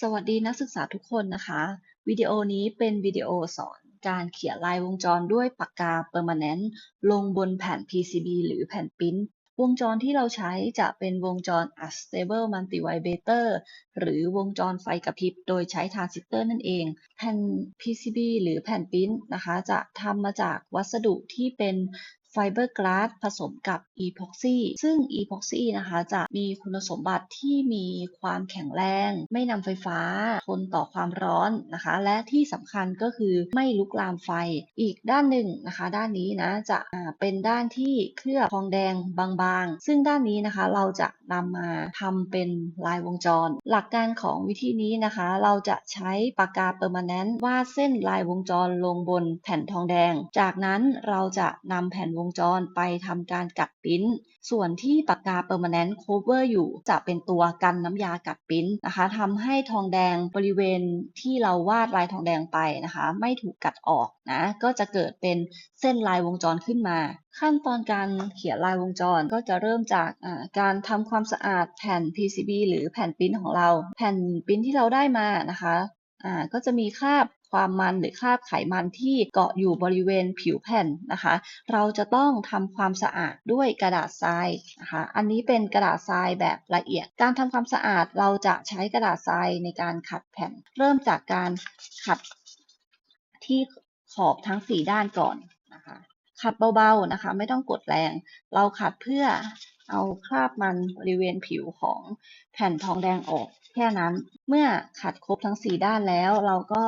สวัสดีนักศึกษาทุกคนนะคะ วิดีโอนี้เป็นวิดีโอสอนการเขียนลายวงจรด้วยปากกา Permanent ลงบนแผ่น PCB หรือแผ่นปิ้นวงจรที่เราใช้จะเป็นวงจร Unstable Multivibrator หรือวงจรไฟกระพริบ โดยใช้ทรานซิสเตอร์นั่นเอง แผ่น PCB หรือแผ่นปิ้นนะคะ จะทำมาจากวัสดุที่เป็น ไฟเบอร์กลาสผสมกับอีพ็อกซี่ซึ่งอีพ็อกซี่นะคะจะมีคุณสมบัติที่มีความแข็งแรง ไม่นำไฟฟ้า ทนต่อความร้อนนะคะ และที่สำคัญก็คือไม่ลุกลามไฟ อีกด้านหนึ่งนะคะ ด้านนี้นะจะเป็นด้านที่เคลือบทองแดงบางๆ ซึ่งด้านนี้นะคะเราจะนำมาทำเป็นลายวงจร หลักการของวิธีนี้นะคะ เราจะใช้ปากกาเปอร์มานแนนต์วาดเส้นลายวงจรลงบนแผ่นทองแดง จากนั้นเราจะนำแผ่นวงงจรไปทำการกัดปิ้น ส่วนที่ปากกา permanent cover อยู่จะเป็นตัวกันน้ำยากัดปิ้นนะคะทำให้ทองแดงบริเวณที่เราวาดลายทองแดงไปนะคะ ไม่ถูกกัดออกนะก็จะเกิดเป็นเส้นลายวงจรขึ้นมา ขั้นตอนการเขียนลายวงจรก็จะเริ่มจากการทำความสะอาดแผ่น PCB หรือแผ่นปิ้นของเรา แผ่นปิ้นที่เราได้มานะคะก็จะมีคราบ ความมันหรือคราบไขมันที่เกาะอยู่บริเวณผิวแผ่นนะคะ เราจะต้องทำความสะอาดด้วยกระดาษทรายนะคะอันนี้เป็นกระดาษทรายแบบละเอียด การทำความสะอาดเราจะใช้กระดาษทรายในการขัดแผ่น เริ่มจากการขัดที่ขอบทั้ง 4 ด้านก่อนนะคะขัดเบาๆนะคะ ไม่ต้องกดแรง เราขัดเพื่อ เอาคราบมันบริเวณผิวของแผ่นทองแดงออกแค่นั้น เมื่อขัดครบทั้ง 4 ด้านแล้ว เราก็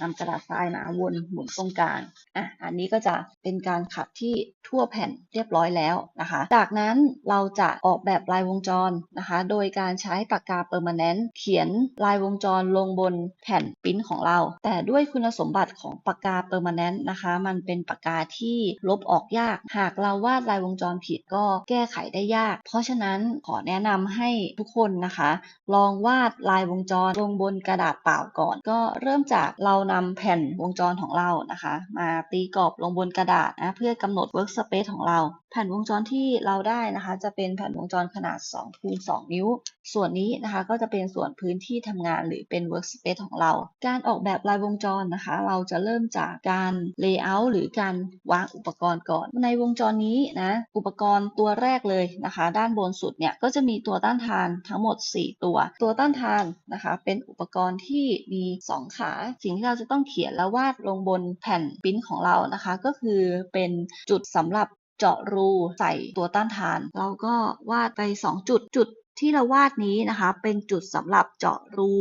นำกระดาษทรายมาวนหมุนตรงกลางอะอันนี้ก็จะเป็นการขัดที่ทั่วแผ่นเรียบร้อยแล้วนะคะ จากนั้นเราจะออกแบบลายวงจรนะคะ โดยการใช้ปากกาเปอร์มาแนนต์เขียนลายวงจรลงบนแผ่นปิ้นของเรา แต่ด้วยคุณสมบัติของปากกาเปอร์มาแนนต์นะคะ มันเป็นปากกาที่ลบออกยาก หากเราวาดลายวงจรผิดก็แก้ไขได้ยากเพราะฉะนั้นขอแนะนำให้ทุกคนนะคะ ลองวาดลายวงจรลงบนกระดาษเปล่าก่อน ก็เริ่มจากเรานำแผ่นวงจรของเรานะคะ มาตีกรอบลงบนกระดาษนะเพื่อกำหนด workspace ของเรา แผ่นวงจรที่เราได้นะคะ จะเป็นแผ่นวงจรขนาด2คูณ2นิ้ว ส่วนนี้นะคะก็จะเป็นส่วนพื้นที่ทำงานหรือเป็น workspace ของเรา การออกแบบลายวงจรนะคะ เราจะเริ่มจากการ layout หรือการวางอุปกรณ์ก่อน ในวงจรนี้นะอุปกรณ์ตัวแรกเลยนะคะด้านบนสุดเนี่ยก็จะมีตัวต้านทานทั้งหมด 4 ตัว ตัวต้านทานนะคะ เป็นอุปกรณ์ที่มี 2 ขา สิ่งที่เราจะต้องเขียนและวาดลงบนแผ่นปิ้นของเรานะคะ ก็คือเป็นจุดสำหรับเจาะรูใส่ตัวต้านทาน เราก็วาดไป 2 จุดจุดที่เราวาดนี้นะคะ เป็นจุดสำหรับเจาะรู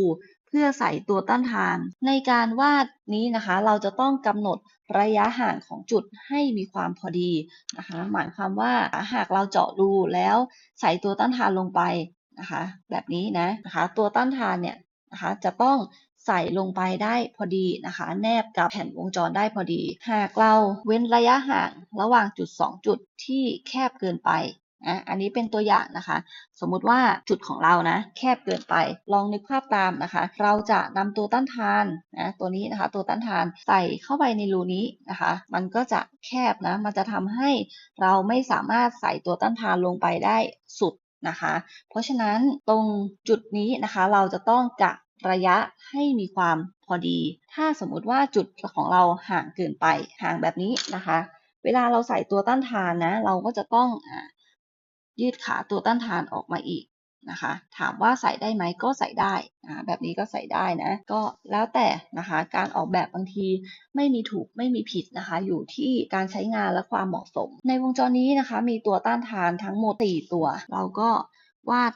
พื่อใส่ตัวต้านทาน ในการวาดนี้นะคะ เราจะต้องกำหนดระยะห่างของจุดให้มีความพอดีนะคะหมายความว่าหากเราเจาะรูแล้วใส่ตัวต้านทานลงไปนะคะ แบบนี้นะนะคะตัวต้านทานเนี่ยนะคะจะต้องใส่ลงไปได้พอดีนะคะ แนบกับแผ่นวงจรได้พอดี หากเราเว้นระยะห่างระหว่างจุด 2 จุดที่แคบเกินไป อะอันนี้เป็นตัวอย่างนะคะ สมมุติว่าจุดของเรานะ แคบเกินไป ลองนึกภาพตามนะคะ เราจะนำตัวต้านทานนะตัวนี้นะคะ ตัวต้านทานใส่เข้าไปในรูนี้นะคะ มันก็จะแคบนะ มันจะทำให้เราไม่สามารถใส่ตัวต้านทานลงไปได้สุดนะคะ เพราะฉะนั้นตรงจุดนี้นะคะ เราจะต้องกะระยะให้มีความพอดี ถ้าสมมุติว่าจุดของเราห่างเกินไป ห่างแบบนี้นะคะ เวลาเราใส่ตัวต้านทานนะ เราก็จะต้องอ ยืดขาตัวต้านทานออกมาอีกนะคะ ถามว่าใส่ได้ไหมก็ใส่ได้นะแบบนี้ก็ใส่ได้นะ ก็แล้วแต่นะคะ การออกแบบบางทีไม่มีถูกไม่มีผิดนะคะ อยู่ที่การใช้งานและความเหมาะสม ในวงจรนี้นะคะ มีตัวต้านทานทั้งหมด4ตัว เราก็วาด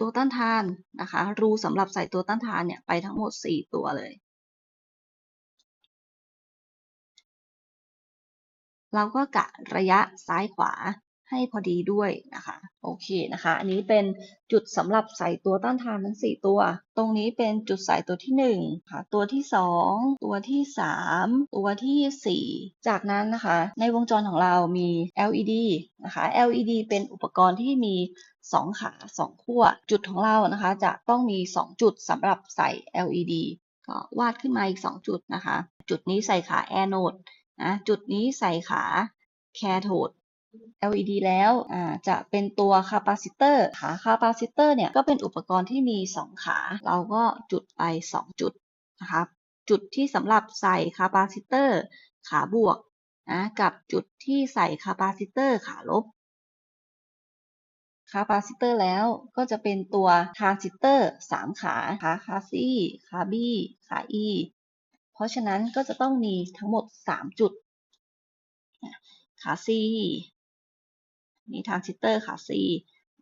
ตัวต้านทานนะคะ รูสำหรับใส่ตัวต้านทานเนี่ยไปทั้งหมด 4 ตัวเลย เราก็กะระยะซ้ายขวา ให้พอดีด้วยนะคะ โอเคนะคะ อันนี้เป็นจุดสำหรับใส่ตัวต้านทานทั้ง 4 ตัว ตรงนี้เป็นจุดใส่ตัวที่1ค่ะตัวที่ 2 ตัวที่ 3 ตัวที่ 4 จากนั้นนะคะ ในวงจรของเรามี LED นะคะ LED เป็นอุปกรณ์ที่มี2ขา2ขั้วจุดของเรานะคะ จะต้องมี 2 จุดสำหรับใส่ LED ก็วาดขึ้นมาอีก 2 จุดนะคะ จุดนี้ใส่ขาแอนโดนะจุดนี้ใส่ขาแคโทด LED แล้วจะเป็นตัวคาปาซิเตอร์ขาคาปาซิเตอร์เนี่ยก็เป็นอุปกรณ์ที่มี 2 ขา เราก็จุดไป 2 จุดนะคะจุดที่สำหรับใส่คาปาซิเตอร์ขาบวกนะกับจุดที่ใส่คาปาซิเตอร์ขาลบคาปาซิเตอร์แล้วก็จะเป็นตัวทราซิเตอร์3ขาขาคาซีขา B ขา E เพราะฉะนั้นก็จะต้องมีทั้งหมด 3 จุด ขา C นี่ทรานซิสเตอร์ขา C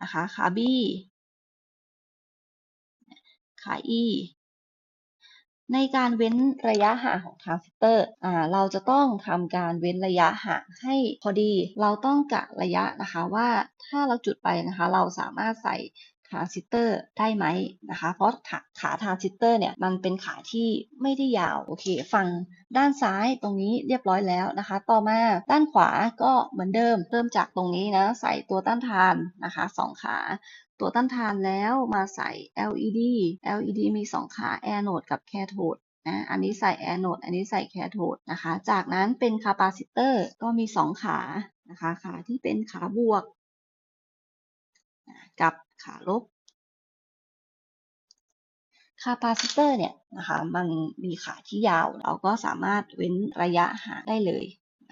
นะคะขา B ขา E ในการเว้นระยะห่างของทรานซิสเตอร์อ่าเราจะต้องทำการเว้นระยะห่างให้พอดี เราต้องกะระยะนะคะว่าถ้าเราจุดไปนะคะ เราสามารถใส่ ทรานซิสเตอร์ได้ไหมนะคะ เพราะขาขาทรานซิสเตอร์เนี่ยมันเป็นขาที่ไม่ได้ยาวโอเคฝั่งด้านซ้ายตรงนี้เรียบร้อยแล้วนะคะ ต่อมาด้านขวาก็เหมือนเดิม เริ่มจากตรงนี้นะใส่ตัวต้านทานนะคะสองขาตัวต้านทานแล้วมาใส่ LED LED มี 2 ขา Anode กับ c a t h o d นะอันนี้ใส่ Anode อันนี้ใส่ Cathode นะคะ จากนั้นเป็นคาปาซิเตอร์ก็มี 2 ขานะคะ ขาที่เป็นขาบวก กับ ขาลบคาปาซิเตอร์เนี่ยนะคะมันมีขาที่ยาว เราก็สามารถเว้นระยะห่างได้เลย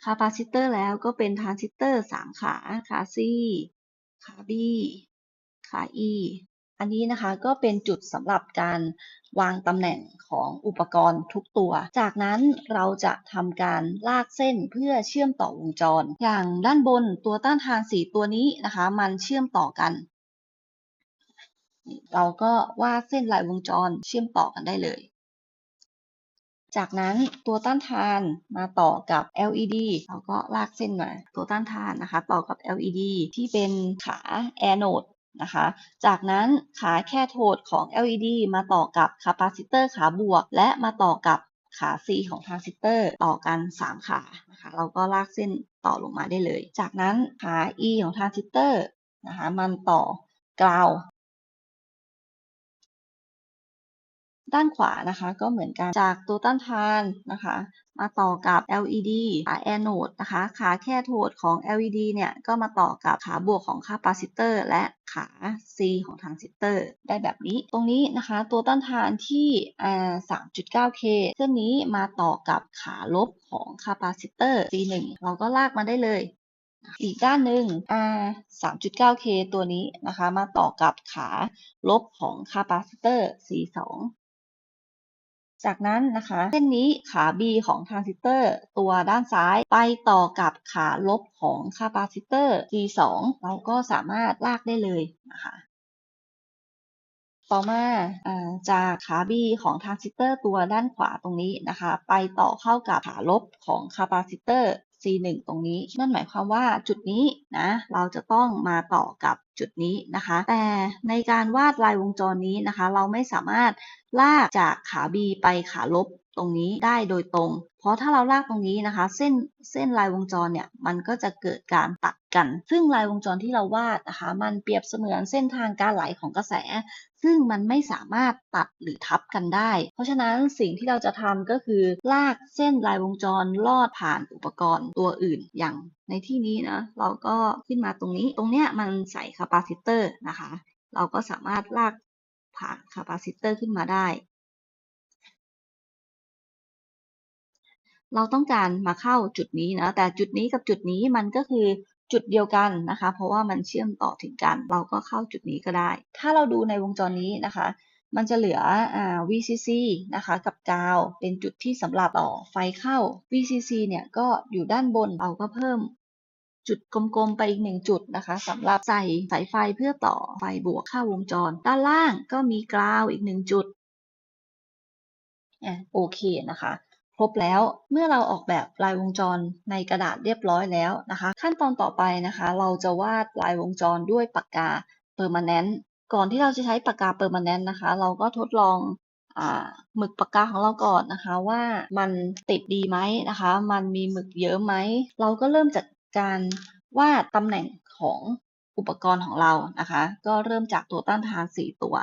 คาปาซิเตอร์แล้วก็เป็นทรานซิสเตอร์3ขาขา C ขา B ขา E อันนี้นะคะก็เป็นจุดสำหรับการวางตำแหน่งของอุปกรณ์ทุกตัว จากนั้นเราจะทำการลากเส้นเพื่อเชื่อมต่อวงจร อย่างด้านบนตัวต้านทานสีตัวนี้นะคะ มันเชื่อมต่อกัน เราก็วาดเส้นลายวงจรเชื่อมต่อกันได้เลย จากนั้นตัวต้านทานมาต่อกับ LED เราก็ลากเส้นมา ตัวต้านทานนะคะ ต่อกับ LED ที่เป็นขาแอนโนดนะคะ จากนั้นขาแค่โทดของ LED มาต่อกับคาปาซิเตอร์ขาบวก และมาต่อกับขา C ของทรานซิสเตอร์ต่อกัน 3 ขานะคะเราก็ลากเส้นต่อลงมาได้เลย จากนั้นขา E ของทรานซิสเตอร์นะคะมันต่อกราว ด้านขวานะคะก็เหมือนกันจากตัวต้านทานนะคะ มาต่อกับ LED ขาแอนโนดนะคะ ขาแค่โทดของ LED เนี่ยก็มาต่อกับขาบวกของคาปาซิเตอร์ และขา C ของทานซิสเตอร์ ได้แบบนี้ ตรงนี้นะคะตัวต้านทานที่ 3.9K เส้นนี้มาต่อกับขาลบของคาปาซิเตอร์ C1 เราก็ลากมาได้เลยอีกด้านหนึ่ง R 3.9K ตัวนี้นะคะ มาต่อกับขาลบของคาปาซิเตอร์ C2 จากนั้นนะคะเส้นนี้ขา B ของทรานซิสเตอร์ตัวด้านซ้ายไปต่อกับขาลบของคาปาซิเตอร์ C2 เราก็สามารถลากได้เลยนะคะต่อมาจากขา B ของทรานซิสเตอร์ตัวด้านขวาตรงนี้นะคะ ไปต่อเข้ากับขาลบของคาปาซิเตอร์ C1 ตรงนี้ นั่นหมายความว่าจุดนี้นะเราจะต้องมาต่อกับจุดนี้นะคะ แต่ในการวาดลายวงจรนี้นะคะ เราไม่สามารถลากจากขา B ไปขาลบตรงนี้ได้โดยตรง เพราะถ้าเราลากตรงนี้นะคะ เส้นเส้นลายวงจรเนี่ยมันก็จะเกิดการตัดกัน ซึ่งลายวงจรที่เราวาดนะคะมันเปรียบเสมือนเส้นทางการไหลของกระแส ซึ่งมันไม่สามารถตัดหรือทับกันได้ เพราะฉะนั้นสิ่งที่เราจะทำก็คือ ลากเส้นลายวงจรลอดผ่านอุปกรณ์ตัวอื่นอย่างในที่นี้นะเราก็ขึ้นมาตรงนี้ตรงเนี้ยมันใส่คาปาซิเตอร์นะคะ เราก็สามารถลากผ่านคาปาซิเตอร์ขึ้นมาได้ เราต้องการมาเข้าจุดนี้นะแต่จุดนี้กับจุดนี้มันก็คือจุดเดียวกันนะคะ เพราะว่ามันเชื่อมต่อถึงกัน เราก็เข้าจุดนี้ก็ได้ ถ้าเราดูในวงจรนี้นะคะ มันจะเหลืออ VCC นะคะกับกาวเป็นจุดที่สำหรับต่อไฟเข้า VCC เนี่ยก็อยู่ด้านบนเราก็เพิ่มจุดกลมๆ ไปอีกหนึ่งจุดนะคะสำหรับใส่สายไฟเพื่อต่อไฟบวกเข้าวงจร ด้านล่างก็มีกราวอีกหนึ่งจุดโอเคนะคะ ครบแล้ว เมื่อเราออกแบบลายวงจรในกระดาษเรียบร้อยแล้วนะคะ ขั้นตอนต่อไปนะคะ เราจะวาดลายวงจรด้วยปากกา permanent ก่อนที่เราจะใช้ปากกา permanent นะคะ เราก็ทดลองหมึกปากกาของเราก่อนนะคะว่ามันติดดีไหมนะคะ มันมีหมึกเยอะไหม เราก็เริ่มจากการวาดตำแหน่งของอุปกรณ์ของเรานะคะ ก็เริ่มจากตัวต้านทาน 4 ตัว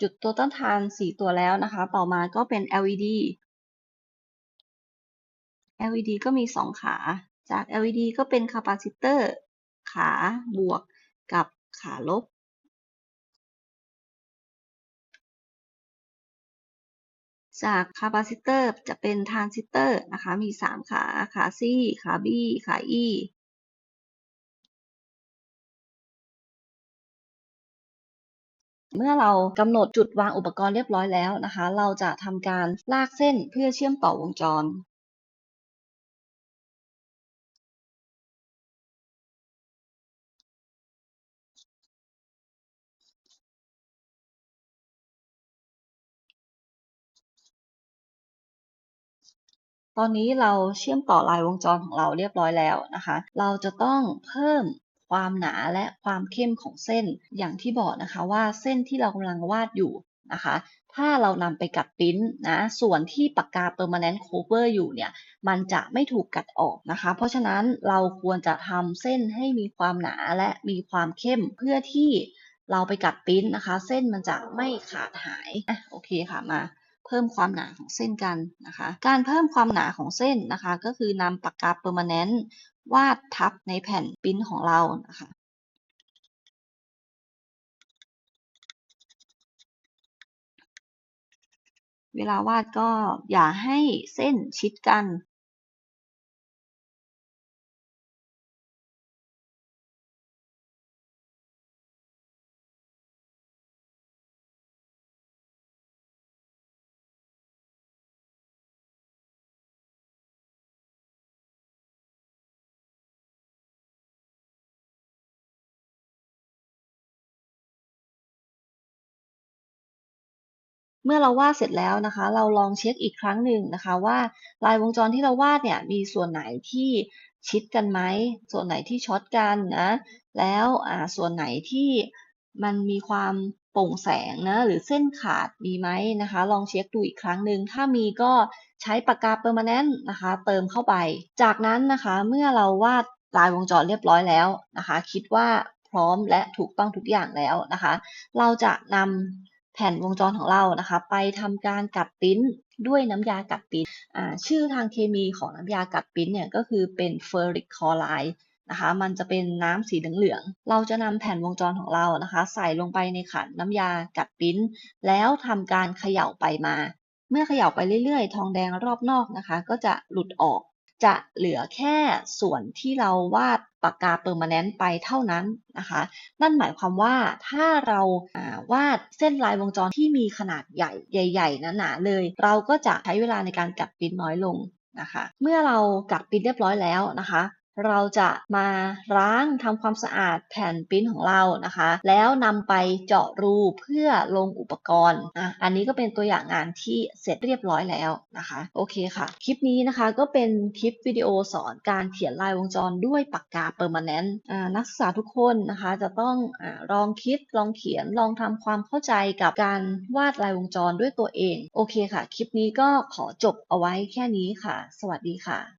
จุดตัวต้านทาน 4 ตัวแล้วนะคะ ต่อมาก็เป็น LED LED ก็มี 2 ขา จาก LED ก็เป็นคาปาซิเตอร์ขาบวกกับขาลบ จากคาปาซิเตอร์จะเป็นทรานซิสเตอร์นะคะ มี 3 ขา ขา C ขา B ขา E เมื่อเรากำหนดจุดวางอุปกรณ์เรียบร้อยแล้วนะคะ เราจะทำการลากเส้นเพื่อเชื่อมต่อวงจรตอนนี้เราเชื่อมต่อลายวงจรของเราเรียบร้อยแล้วนะคะ เราจะต้องเพิ่ม ความหนาและความเข้มของเส้น อย่างที่บอกนะคะว่าเส้นที่เรากำลังวาดอยู่นะคะ ถ้าเรานำไปกัดปิ้นนะ ส่วนที่ปากกา permanent cover อยู่เนี่ย มันจะไม่ถูกกัดออกนะคะ เพราะฉะนั้นเราควรจะทำเส้นให้มีความหนาและมีความเข้มเพื่อที่เราไปกัดปิ้นนะคะ เส้นมันจะไม่ขาดหายอะโอเคค่ะมาเพิ่มความหนาของเส้นกันนะคะ การเพิ่มความหนาของเส้นนะคะ ก็คือนำปากกา permanent วาดทับในแผ่นปิ้นของเรานะคะเวลาวาดก็อย่าให้เส้นชิดกัน เมื่อเราวาดเสร็จแล้วนะคะ เราลองเช็คอีกครั้งหนึ่งนะคะ ว่าลายวงจรที่เราวาดเนี่ยมีส่วนไหนที่ชิดกันไหม ส่วนไหนที่ช็อตกันนะ แล้วส่วนไหนที่มันมีความโปร่งแสงนะ หรือเส้นขาดมีไหมนะคะ ลองเช็คดูอีกครั้งหนึ่ง ถ้ามีก็ใช้ปากกา permanent นะคะ เติมเข้าไป จากนั้นนะคะ เมื่อเราวาดลายวงจรเรียบร้อยแล้วนะคะ คิดว่าพร้อมและถูกต้องทุกอย่างแล้วนะคะ เราจะนำ แผ่นวงจรของเรานะคะ ไปทำการกัดปิ้นด้วยน้ำยากัดปิ้นชื่อทางเคมีของน้ำยากัดปิ้นเนี่ยก็คือเป็น ferric chloride นะคะ มันจะเป็นน้ำสีเหลืองๆเราจะนำแผ่นวงจรของเรานะคะ ใส่ลงไปในขันน้ำยากัดปิ้นแล้วทำการเขย่าไปมา เมื่อเขย่าไปเรื่อยๆ ทองแดงรอบนอกนะคะ ก็จะหลุดออก จะเหลือแค่ส่วนที่เราวาดปากกาเปอร์มาแนนต์ไปเท่านั้นนะคะ นั่นหมายความว่าถ้าเราวาดเส้นลายวงจรที่มีขนาดใหญ่ใหญ่ๆหนาๆเลย เราก็จะใช้เวลาในการกัดปิ้นน้อยลงนะคะ เมื่อเรากัดปิ้นเรียบร้อยแล้วนะคะ เราจะมาล้างทำความสะอาดแผ่นปิ้นของเรานะคะ แล้วนำไปเจาะรูเพื่อลงอุปกรณ์อะอันนี้ก็เป็นตัวอย่างงานที่เสร็จเรียบร้อยแล้วนะคะ โอเคค่ะ คลิปนี้นะคะก็เป็นคลิปวิดีโอสอนการเขียนลายวงจรด้วยปากกา permanent อ่านักศึกษาทุกคนนะคะจะต้องอลองคิดลองเขียนลองทำความเข้าใจกับการวาดลายวงจรด้วยตัวเอง โอเคค่ะ คลิปนี้ก็ขอจบเอาไว้แค่นี้ค่ะ สวัสดีค่ะ